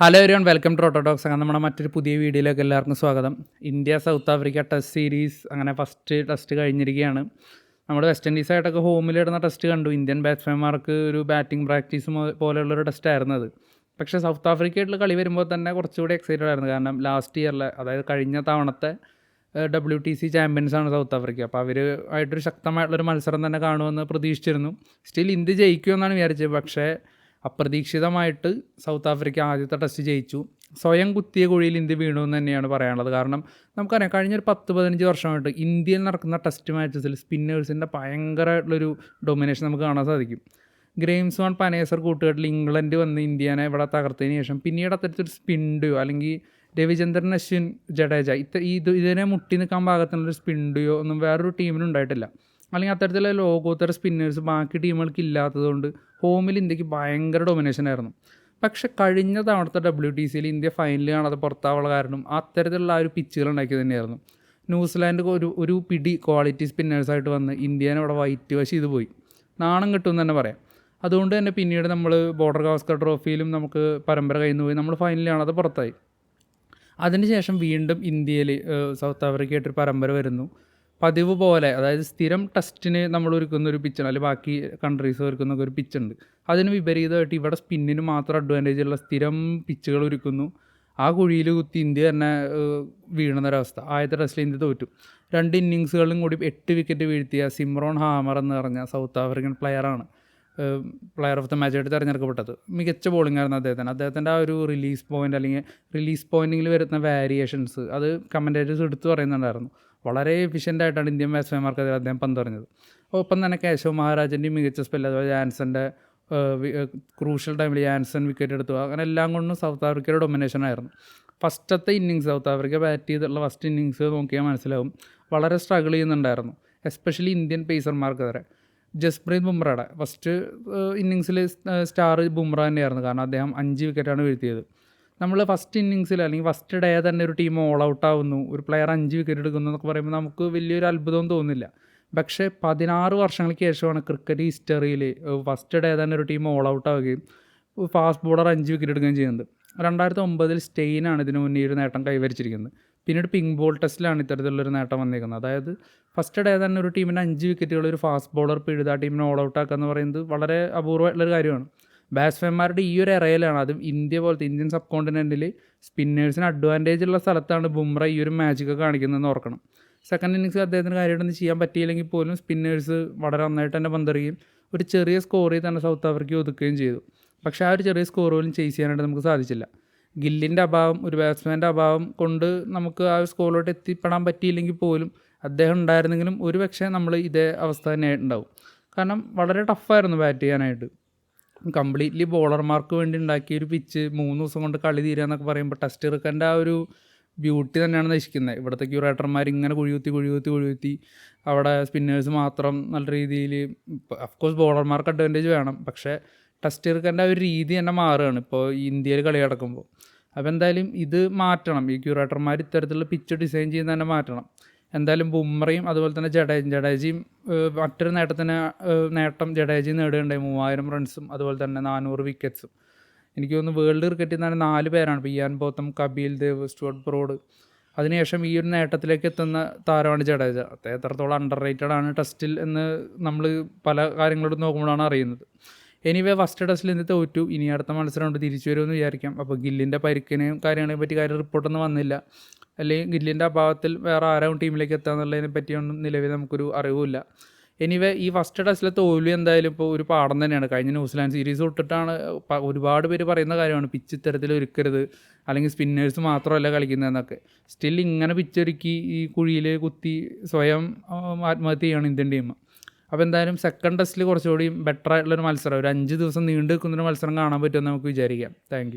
Hello everyone welcome to Autotalks അങ്ങനെ നമ്മുടെ മറ്റൊരു പുതിയ വീഡിയോയിലേക്ക് എല്ലാവർക്കും സ്വാഗതം. India South Africa test series അങ്ങനെ ഫസ്റ്റ് ടെസ്റ്റ് കഴിഞ്ഞിരിക്കുകയാണ്. നമ്മുടെ വെസ്റ്റ് ഇൻഡീസായിട്ടൊക്കെ ഹോമിലിടുന്ന ടെസ്റ്റ് കണ്ടു. ഇന്ത്യൻ ബാറ്റ്സ്മാൻമാർക്ക് ഒരു ബാറ്റിംഗ് പ്രാക്ടീസ് പോലെയുള്ളൊരു ടെസ്റ്റ് ആയിരുന്നു അത്. പക്ഷേ സൗത്ത് ആഫ്രിക്കയായിട്ടുള്ള കളി വരുമ്പോൾ തന്നെ കുറച്ചുകൂടി എക്സൈറ്റഡ് ആയിരുന്നു. കാരണം ലാസ്റ്റ് ഇയറിലെ അതായത് കഴിഞ്ഞ തവണത്തെ ഡബ്ല്യു ടി സി ചാമ്പ്യൻസാണ് സൗത്ത് ആഫ്രിക്ക അപ്പോൾ അവർ ആയിട്ടൊരു ശക്തമായിട്ടുള്ളൊരു മത്സരം തന്നെ കാണുമെന്ന് പ്രതീക്ഷിച്ചിരുന്നു. സ്റ്റിൽ ഇന്ത്യ ജയിക്കുമെന്നാണ് വിചാരിച്ചത്. പക്ഷേ അപ്രതീക്ഷിതമായിട്ട് സൗത്ത് ആഫ്രിക്ക ആദ്യത്തെ ടെസ്റ്റ് ജയിച്ചു. സ്വയം കുത്തിയ കുഴിയിൽ ഇന്ത്യ വീണു എന്ന് തന്നെയാണ് പറയാനുള്ളത്. കാരണം നമുക്കറിയാം കഴിഞ്ഞൊരു പത്ത് പതിനഞ്ച് വർഷമായിട്ട് ഇന്ത്യയിൽ നടക്കുന്ന ടെസ്റ്റ് മാച്ചസിൽ സ്പിന്നേഴ്സിന്റെ ഭയങ്കരമായിട്ടുള്ളൊരു ഡൊമിനേഷൻ നമുക്ക് കാണാൻ സാധിക്കും. ഗ്രെയിംസ് വൺ പനേസർ കൂട്ടുകെട്ടിൽ ഇംഗ്ലണ്ട് വന്ന് ഇന്ത്യനെ ഇവിടെ തകർത്തതിന് ശേഷം പിന്നീട് അത്തരത്തിൽ സ്പിൻഡയോ അല്ലെങ്കിൽ രവിചന്ദ്രൻ അശ്വിൻ ജഡേജ ഇത്ത ഇത് ഇതിനെ മുട്ടി നിൽക്കാൻ പാകത്തിനുള്ളൊരു സ്പിൻഡയോ ഒന്നും വേറൊരു ടീമിനും ഉണ്ടായിട്ടില്ല. അല്ലെങ്കിൽ അത്തരത്തിലുള്ള ലോകോത്തര സ്പിന്നേഴ്സ് ബാക്കി ടീമുകൾക്ക് ഇല്ലാത്തതുകൊണ്ട് ഹോമിൽ ഇന്ത്യയ്ക്ക് ഭയങ്കര ഡൊമിനേഷൻ ആയിരുന്നു. പക്ഷെ കഴിഞ്ഞ തവണത്തെ ഡബ്ല്യു ടി സിയിൽ ഇന്ത്യ ഫൈനൽ കാണാതെ പുറത്താവുള്ള കാരണം അത്തരത്തിലുള്ള ആ ഒരു പിച്ചുകൾ ഉണ്ടാക്കിയത് തന്നെയായിരുന്നു. ന്യൂസിലാൻഡ് ഒരു ഒരു പിടി ക്വാളിറ്റി സ്പിന്നേഴ്സായിട്ട് വന്ന് ഇന്ത്യനെ അവിടെ വൈറ്റ് വാഷ് ചെയ്ത് പോയി. നാണം കിട്ടുമെന്ന് തന്നെ പറയാം. അതുകൊണ്ട് തന്നെ പിന്നീട് നമ്മൾ ബോർഡർ ഗാവസ്കർ ട്രോഫിയിലും നമുക്ക് പരമ്പര കയ്യിൽ നിന്ന് പോയി നമ്മൾ ഫൈനൽ കാണാതെ പുറത്തായി. അതിനുശേഷം വീണ്ടും ഇന്ത്യയിൽ സൗത്ത് ആഫ്രിക്കയായിട്ടൊരു പരമ്പര വരുന്നു. പതിവ് പോലെ അതായത് സ്ഥിരം ടെസ്റ്റിന് നമ്മൾ ഒരുക്കുന്ന ഒരു പിച്ചാണ് അല്ലെങ്കിൽ ബാക്കി കൺട്രീസ് ഒരുക്കുന്ന ഒരു പിച്ചുണ്ട് അതിന് വിപരീതമായിട്ട് ഇവിടെ സ്പിന്നിന് മാത്രം അഡ്വാന്റേജ് ഉള്ള സ്ഥിരം പിച്ചുകൾ ഒരുക്കുന്നു. ആ കുഴിയിൽ കുത്തി ഇന്ത്യ തന്നെ വീണുന്നൊരവസ്ഥ ആദ്യത്തെ ടെസ്റ്റിൽ ഇന്ത്യ തോറ്റു. രണ്ട് ഇന്നിങ്സുകളിലും കൂടി എട്ട് വിക്കറ്റ് വീഴ്ത്തിയ സിമ്രോൺ ഹാമർ എന്ന് പറഞ്ഞ സൗത്ത് ആഫ്രിക്കൻ പ്ലെയറാണ് പ്ലെയർ ഓഫ് ദ മാച്ചായിട്ട് തിരഞ്ഞെടുക്കപ്പെട്ടത്. മികച്ച ബോളിംഗ് ആയിരുന്നു അദ്ദേഹത്തിന്. അദ്ദേഹത്തിന്റെ ആ ഒരു റിലീസ് പോയിന്റ് അല്ലെങ്കിൽ റിലീസ് പോയിന്റിങ്ങിൽ വരുന്ന വേരിയേഷൻസ് അത് കമന്റേറ്റേഴ്സ് എടുത്തു പറയുന്നുണ്ടായിരുന്നു. വളരെ എഫിഷ്യന്റായിട്ടാണ് ഇന്ത്യൻ ബാറ്റ്സ്മാൻമാർക്കെതിരെ അദ്ദേഹം പന്തറിഞ്ഞത്. ഒപ്പം തന്നെ കേശവ് മഹാരാജന്റെ മികച്ച സ്പെൽ അതുപോലെ ജാൻസന്റെ ക്രൂഷ്യൽ ടൈമിൽ ജാൻസൺ വിക്കറ്റ് എടുത്തു. അങ്ങനെ എല്ലാം കൊണ്ടും സൗത്ത് ആഫ്രിക്കയുടെ ഡൊമിനേഷൻ ആയിരുന്നു. ഫസ്റ്റത്തെ ഇന്നിങ്സ് സൗത്ത് ആഫ്രിക്ക ബാറ്റ് ചെയ്തിട്ടുള്ള ഫസ്റ്റ് ഇന്നിങ്സ് നോക്കിയാൽ മനസ്സിലാവും. വളരെ സ്ട്രഗിൾ ചെയ്യുന്നുണ്ടായിരുന്നു എസ്പെഷ്യലി ഇന്ത്യൻ പേസർമാർക്കെതിരെ ജസ്പ്രീത് ബുംറയുടെ ഫസ്റ്റ് ഇന്നിങ്സിൽ സ്റ്റാർ ബുംറ തന്നെയായിരുന്നു. കാരണം അദ്ദേഹം അഞ്ച് വിക്കറ്റാണ് വീഴ്ത്തിയത്. നമ്മൾ ഫസ്റ്റ് ഇന്നിങ്സിൽ അല്ലെങ്കിൽ ഫസ്റ്റ് ഡേ തന്നെ ഒരു ടീം ഓൾ ഔട്ട് ആവുന്നു. ഒരു പ്ലെയർ അഞ്ച് വിക്കറ്റ് എടുക്കുന്നു എന്നൊക്കെ പറയുമ്പോൾ നമുക്ക് വലിയൊരു അത്ഭുതം തോന്നുന്നില്ല പക്ഷേ പതിനാറ് വർഷങ്ങൾക്ക് ശേഷമാണ് ക്രിക്കറ്റ് ഹിസ്റ്ററിയിൽ ഫസ്റ്റ് ഡേ തന്നെ ഒരു ടീം ഓൾ ഔട്ട് ആവുകയും ഫാസ്റ്റ് ബോളർ അഞ്ച് വിക്കറ്റ് എടുക്കുകയും ചെയ്യുന്നത്. രണ്ടായിരത്തി ഒമ്പതിൽ സ്റ്റെയിനാണ് ഇതിനു മുന്നേ ഒരു നേട്ടം കൈവരിച്ചിരിക്കുന്നത്. പിന്നീട് പിങ്ക് ബോൾ ടെസ്റ്റിലാണ് ഇത്തരത്തിലുള്ളൊരു നേട്ടം വന്നിരിക്കുന്നത് അതായത് ഫസ്റ്റ് ഡേ തന്നെ ഒരു ടീമിന് അഞ്ച് വിക്കറ്റുകൾ ഒരു ഫാസ്റ്റ് ബോളർ പിഴുത ആ ടീമിനെ ഓൾ ഔട്ട് ആക്കുക എന്ന് പറയുന്നത് വളരെ അപൂർവമായിട്ടുള്ളൊരു കാര്യമാണ്. ബാറ്റ്സ്മാൻമാരുടെ ഈ ഒരു എറയിലാണ് അതും ഇന്ത്യ പോലത്തെ ഇന്ത്യൻ സബ് കോണ്ടിനെന്റിൽ സ്പിന്നേഴ്സിന് അഡ്വാന്റേജ് ഉള്ള സ്ഥലത്താണ് ബുംറ ഈ ഒരു മാജിക്ക് കാണിക്കുന്നതെന്ന് ഓർക്കണം. സെക്കൻഡ് ഇന്നിങ്സ് അദ്ദേഹത്തിന് കാര്യമായിട്ടൊന്നും ചെയ്യാൻ പറ്റിയില്ലെങ്കിൽ പോലും സ്പിന്നേഴ്സ് വളരെ നന്നായിട്ട് തന്നെ പന്തറിയുകയും ഒരു ചെറിയ സ്കോറിൽ തന്നെ സൗത്ത് ആഫ്രിക്ക ഒതുക്കുകയും ചെയ്തു. പക്ഷേ ആ ഒരു ചെറിയ സ്കോർ പോലും ചേസ് ചെയ്യാനായിട്ട് നമുക്ക് സാധിച്ചില്ല. ഗില്ലിന്റെ അഭാവം ഒരു ബാറ്റ്സ്മാന്റെ അഭാവം കൊണ്ട് നമുക്ക് ആ ഒരു സ്കോറിലോട്ട് എത്തിപ്പെടാൻ പറ്റിയില്ലെങ്കിൽ പോലും അദ്ദേഹം ഉണ്ടായിരുന്നെങ്കിലും ഒരു പക്ഷേ നമ്മൾ ഇതേ അവസ്ഥ തന്നെ ഉണ്ടാവും കാരണം വളരെ ടഫായിരുന്നു ബാറ്റ് ചെയ്യാനായിട്ട്. കംപ്ലീറ്റ്ലി ബോളർമാർക്ക് വേണ്ടി ഉണ്ടാക്കിയ ഒരു പിച്ച് മൂന്ന് ദിവസം കൊണ്ട് കളി തീരുക എന്നൊക്കെ പറയുമ്പോൾ ടെസ്റ്റ് ഇറക്കേണ്ട ആ ഒരു ബ്യൂട്ടി തന്നെയാണ് നശിക്കുന്നത്. ഇവിടുത്തെ ക്യൂറേറ്റർമാർ ഇങ്ങനെ കുഴികുത്തി കുഴികുത്തി കുഴികുത്തി അവിടെ സ്പിന്നേഴ്സ് മാത്രം നല്ല രീതിയിൽ അഫ്കോഴ്സ് ബോളർമാർക്ക് അഡ്വാന്റേജ് വേണം. പക്ഷേ ടെസ്റ്റ് ഇറക്കേണ്ട ഒരു രീതി തന്നെ മാറുകയാണ് ഇപ്പോൾ ഇന്ത്യയിൽ കളി നടക്കുമ്പോൾ അപ്പോൾ എന്തായാലും ഇത് മാറ്റണം. ഈ ക്യൂറേറ്റർമാർ ഇത്തരത്തിലുള്ള പിച്ച് ഡിസൈൻ ചെയ്യുന്ന തന്നെ മാറ്റണം. എന്തായാലും ബുംറയും അതുപോലെ തന്നെ ജഡേജയും ജഡേജയും മറ്റൊരു നേട്ടത്തിന് നേട്ടം ജഡേജി നേടുകയുണ്ടായി. മൂവായിരം റൺസും അതുപോലെ തന്നെ നാനൂറ് വിക്കറ്റ്സും എനിക്ക് തോന്നുന്നു വേൾഡ് ക്രിക്കറ്റിൽ നിന്നാണ് നാല് പേരാണ്. P Ian Botham Kapil Dev Stuart Broad. അതിനുശേഷം ഈ ഒരു നേട്ടത്തിലേക്ക് എത്തുന്ന താരമാണ് ജഡേജ. അദ്ദേഹം എത്രത്തോളം അണ്ടർ റേറ്റഡ് ആണ് ടെസ്റ്റിൽ എന്ന് നമ്മൾ പല കാര്യങ്ങളോട് നോക്കുമ്പോഴാണ് അറിയുന്നത്. എനിവേ ഫസ്റ്റ് ടെസ്റ്റിൽ നിന്ന് തോറ്റു. ഇനി അടുത്ത മത്സരം കൊണ്ട് തിരിച്ചു വരുമെന്ന് വിചാരിക്കാം. അപ്പോൾ ഗില്ലിന്റെ പരിക്കിനെയും കാര്യങ്ങളെയും പറ്റി കാര്യം റിപ്പോർട്ടൊന്നും വന്നില്ല. അല്ലെങ്കിൽ ഗില്ലിന്റെ അഭാവത്തിൽ വേറെ ആരാവും ടീമിലേക്ക് എത്തുക എന്നുള്ളതിനെ പറ്റിയൊന്നും നിലവിൽ നമുക്കൊരു അറിവില്ല എനിവേ ഈ ഫസ്റ്റ് ടെസ്റ്റിലെ തോൽവി എന്തായാലും ഇപ്പോൾ ഒരു പാഠം തന്നെയാണ്. കഴിഞ്ഞ ന്യൂസിലാൻഡ് സീരീസ് തൊട്ടിട്ടാണ് ഒരുപാട് പേര് പറയുന്ന കാര്യമാണ് പിച്ച് ഇത്തരത്തിൽ ഒരുക്കരുത് അല്ലെങ്കിൽ സ്പിന്നേഴ്സ് മാത്രമല്ല കളിക്കുന്നതെന്നൊക്കെ സ്റ്റിൽ ഇങ്ങനെ പിച്ചൊരുക്കി ഈ കുഴിയിൽ കുത്തി സ്വയം ആത്മഹത്യ ചെയ്യുകയാണ് ഇന്ത്യൻ ടീം അപ്പോൾ എന്തായാലും സെക്കൻഡ് ടെസ്റ്റിൽ കുറച്ചുകൂടി ബെറ്റർ ആയിട്ടുള്ളൊരു മത്സരം ഒരു അഞ്ച് ദിവസം നീണ്ടു നിൽക്കുന്നൊരു മത്സരം കാണാൻ പറ്റുമെന്ന് നമുക്ക് വിചാരിക്കാം. താങ്ക്